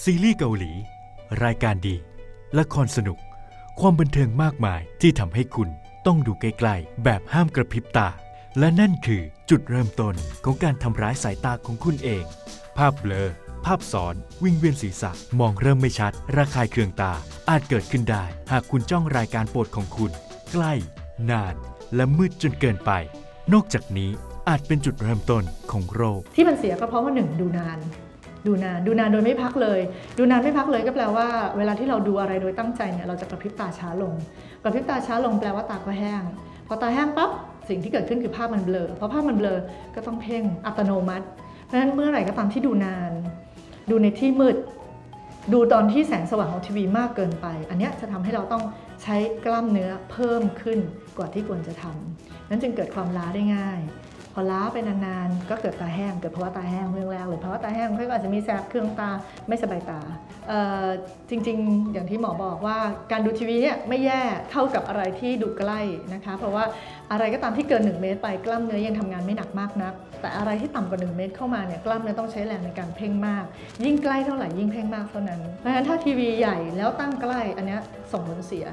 ซีรีส์เกาหลี รายการดี ละครสนุก ความบันเทิงมากมายที่ทำให้คุณต้องดูใกล้ๆ แบบห้ามกระพริบตา และนั่นคือจุดเริ่มต้นของการทำร้ายสายตาของคุณเอง ภาพเบลอ ภาพซ้อนวิงเวียนศีรษะ มองเริ่มไม่ชัด ระคายเคืองตา อาจเกิดขึ้นได้ หากคุณจ้องรายการโปรดของคุณ ใกล้ นาน และมืดจนเกินไป นอกจากนี้อาจเป็นจุดเริ่มต้นของโรค ที่มันเสียก็เพราะว่าหนึ่งดูนาน ดูนานดูนานโดยไม่พักเลย ดูนานไม่พักเลยก็แปลว่า เวลาที่เราดูอะไรโดยตั้งใจเนี่ยเราจะกระพริบตาช้าลง กระพริบตาช้าลงแปลว่าตาก็แห้ง พอตาแห้งปั๊บสิ่งที่เกิดขึ้นคือภาพมันเบลอเพราะภาพมันเบลอก็ต้องเพ่งอัตโนมัติ เพราะฉะนั้นเมื่อไหร่ก็ตามที่ดูนาน ดูในที่มืด ดูตอนที่แสงสว่างของทีวีมากเกินไป อันนี้จะทำให้เราต้องใช้กล้ามเนื้อเพิ่มขึ้นกว่าที่ควรจะทำนั้นจึงเกิดความล้าได้ง่าย พอล้าไปนานๆ ก็เกิดตาแห้ง เกิดภาวะตาแห้งเรื่องแรกหรือภาวะตาแห้งก็อาจจะมีแสบเครืองตาไม่สบายตาจริงๆ อย่างที่หมอบอกว่าการดูทีวีเนี่ยไม่แย่เท่ากับอะไรที่ดูใกล้นะคะ เพราะว่า อะไรก็ตามที่เกิน 1 เมตรไปกล้ามเนื้อยังทำงานไม่หนักมากนัก แต่อะไรที่ต่ำกว่า 1 เมตรเข้ามาเนี่ยกล้ามเนื้อต้องใช้แรงในการเพ่งมาก ยิ่งใกล้เท่าไหร่ยิ่งเพ่งมากเท่านั้นเพราะฉะนั้นถ้าทีวีใหญ่แล้วตั้งใกล้อันนี้ส่งผลเสีย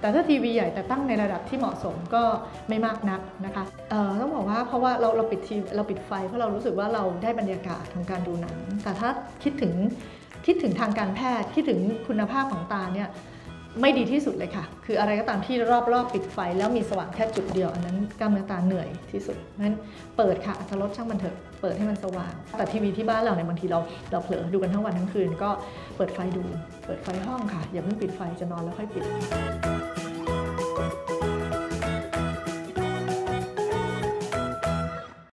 แต่ถ้าทีวีใหญ่แต่ตั้งในระดับที่เหมาะสมก็ไม่มากนักนะคะเอ่อต้องบอกว่าเพราะว่าเราเราปิดทีเราปิดไฟเพราะเรารู้สึกว่าเราได้บรรยากาศของการดูหนัง แต่ถ้าคิดถึงคิดถึงทางการแพทย์คิดถึงคุณภาพของตาเนี่ย ไม่ดีที่สุดเลยค่ะ คืออะไรก็ตามที่รอบๆปิดไฟ แล้วมีสว่างแค่จุดเดียว อันนั้นกล้ามเนื้อตาเหนื่อยที่สุดเพราะฉะนั้นเปิดค่ะอัตลดช่างมันเถอะเปิดให้มันสว่าง แต่ทีวีที่บ้านเราเนี่ยบางทีเราเราเผลอดูกันทั้งวันทั้งคืน ก็เปิดไฟดู เปิดไฟห้องค่ะ อย่าเพิ่งปิดไฟจะนอนแล้วค่อยปิด